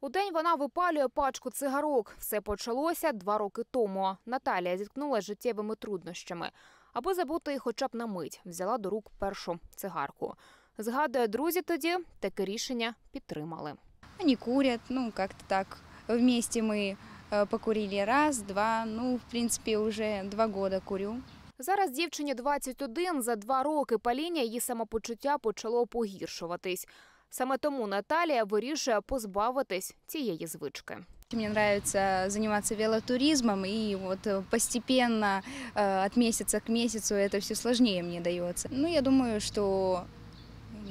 Удень вона випалює пачку цигарок. Все почалося два роки тому. Наталія зіткнулася з життєвими труднощами. Аби забути їх хоча б на мить, взяла до рук першу цигарку. Згадує, друзі тоді таке рішення підтримали. Они курят, ну, как-то так. Вместе мы э, покурили раз, два, ну, в принципе, уже два года курю. Зараз дівчині 21, за два роки паління її самопочуття почало погіршуватись. Саме тому Наталія вирішує позбавитись цієї звички. Мне нравится заниматься велотуризмом, и вот э, постепенно, э, от месяца к месяцу это все сложнее мне дается. Ну, я думаю, что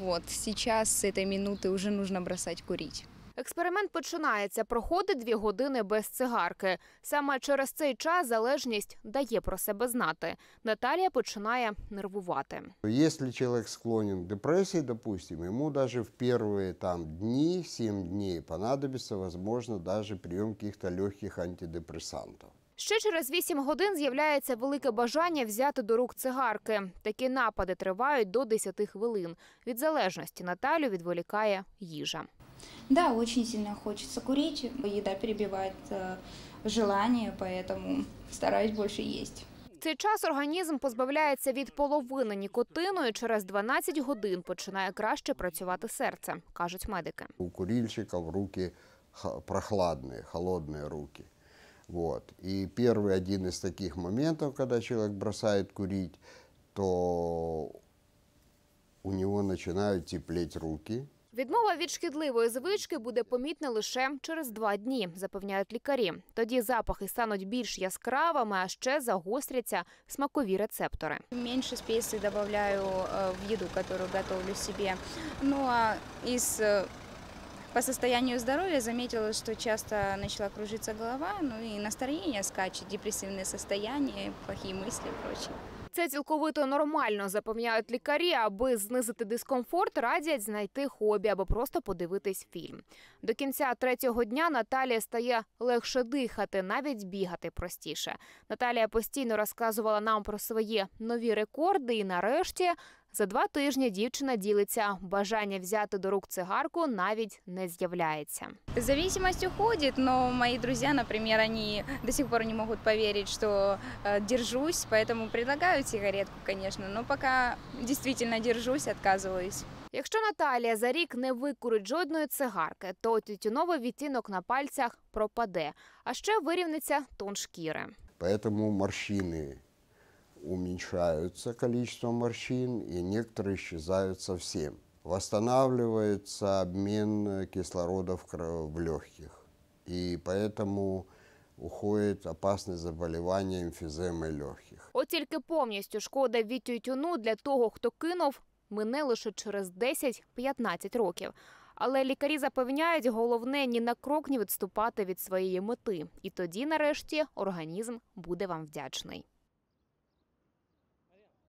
вот сейчас с этой минуты уже нужно бросать курить. Експеримент починається. Проходить дві години без цигарки. Саме через цей час залежність дає про себе знати. Наталія починає нервувати. Если человек склонен к депрессии, допустим, ему даже в первые там, дни, 7 дней понадобится, возможно, даже прием каких-то легких антидепрессантов. Ще через 8 годин з'являється велике бажання взяти до рук цигарки. Такі напади тривають до 10 хвилин. Від залежності Наталю відволікає їжа. Да, очень сильно хочется курить. Еда перебивает э, желание, поэтому стараюсь больше есть. В цей час організм позбавляється від половини нікотину і через 12 годин починає краще працювати серце, кажуть медики. У курильщиков руки х- прохладные, холодные руки. Вот. И первый один из таких моментов, когда человек бросает курить, то у него начинают теплеть руки, Відмова від шкідливої звички буде помітна лише через два дні, запевняють лікарі. Тоді запахи стануть більш яскравими, а ще загостряться смакові рецептори. Меньше специй добавляю э, в еду, которую готовлю себе. Ну а из э, по состоянию здоровья заметила, что часто начала кружиться голова, ну и настроение скачет, депрессивные состояния, плохие мысли и прочее. Це цілковито нормально, запевняють лікарі. Аби знизити дискомфорт, радять знайти хобі або просто подивитись фільм. До кінця третього дня Наталія стає легше дихати, навіть бігати простіше. Наталія постійно розказувала нам про свої нові рекорди, і нарешті за два тижні дівчина ділиться. Бажання взяти до рук цигарку навіть не з'являється. Зависимость уходит, но мои друзья, например, они до сих пор не могут поверить, что э, держусь, поэтому предлагают сигаретку, конечно, но пока действительно держусь, отказываюсь. Якщо Наталія за рік не викурить жодної цигарки, то тютюновий відтінок на пальцях пропаде, а ще вирівниться тон шкіри. поэтому морщины уменьшаются, количество морщин, и некоторые исчезают совсем. Восстанавливается обмен э, кислорода в, кро- в легких, и поэтому уходит опасность заболевания эмфиземой легких. От тільки повністю шкода від тютюну для того, хто кинув, мине лише через 10-15 років. Але лікарі запевняють, головне ні на крок не відступати від своєї мети. І тоді, нарешті, організм буде вам вдячний.